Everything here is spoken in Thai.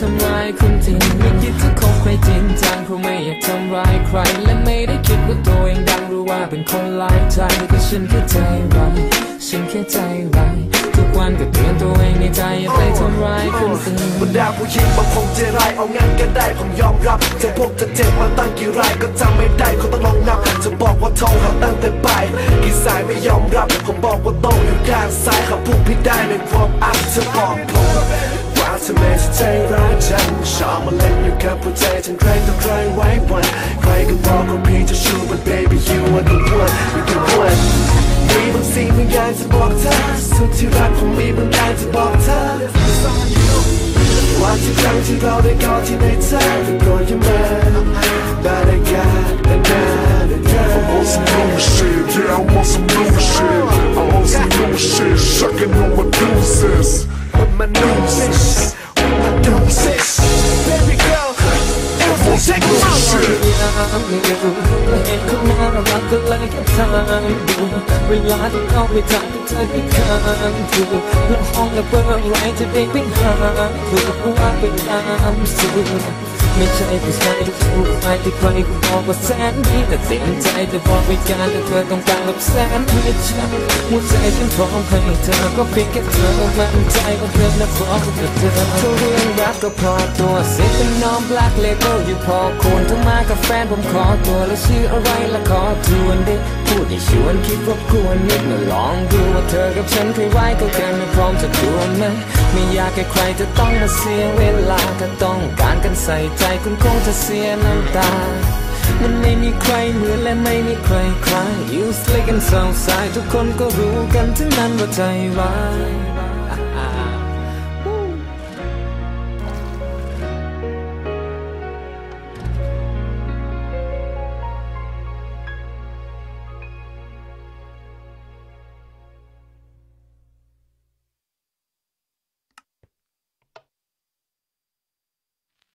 ทำร้ายคนจริงไม่คิดจะคบใครจริงจังเพราะไม่อยากทำร้ายใคร และไม่ได้คิดว่าตัวเองดังหรือว่าเป็นคนหลายใจก็ฉันแค่ใจร้ายฉันแค่ใจร้ายทุกวันก็เตือนตัวเองในใจอย่าไปทำร้ายคนอื่นบรรดาผู้หญิงบางคงใจร้ายเอางั้นก็ได้ผมยอมรับจะพบจะเจ็บมาตั้งกี่รายก็จำไม่ได้เขาต้องลองนับจะบอกว่าโทรหาตั้งแต่บ่ายกี่สายไม่ยอมรับผมบอกว่าต้องอยู่ด้านซ้ายเขาพูดผิดได้ในความอัพจะบอกผม ว่าทำไมฉันใจร้ายจังชอบมาเล่นอยู่กับหัวใจทั้งใครต่อใครไว้วันใครก็บอกว่าพี่จะชู but baby you are the one you the one มีบางสิ่งบางอย่างจะบอกเธอสุดที่รักผมมีบางอย่างจะบอกเธอวันที่ครั้งที่เราได้กอดที่ในใจก็โปรดอย่ามาบาดอากาศนานๆนาน I want some new shit, yeah, I want some new shit. I want some new shit, shucking on เห็นคนน่ารักก็เลยแค่ทำดูเวลาที่เขาไม่ทำก็เธอ ไม่ใช่ผู้ชายที่ถูกไปที่ใครก็บอกว่าแสนดีแต่เต็มใจจะบอกวิการแต่เธอต้องการแบบแสนไม่ใช่หัวใจฉันพร้อมให้เธอก็เพียงแค่เธอมั่นใจว่าเธอนะพร้อมกับเธอเขาเรื่องรักก็พอตัวเสียเป็นน้อง black label อยู่พอควรถ้ามากับแฟนผมขอตัวแล้วชื่ออะไรละขอทวนดิพูดให้ชวนคิดรบกวนนิดมาลองดูว่าเธอกับฉันเคยไว้ก็กันไม่พร้อมจะดวลไหม ไม่อยากให้ใครจะต้องมาเสียเวลาถ้าต้องการกันใส่ใจคุณคงจะเสียน้ำตา มันไม่มีใครเหมือนและไม่มีใครใคร You slick and so sad ทุกคนก็รู้กันทั้งนั้นว่าใจร้าย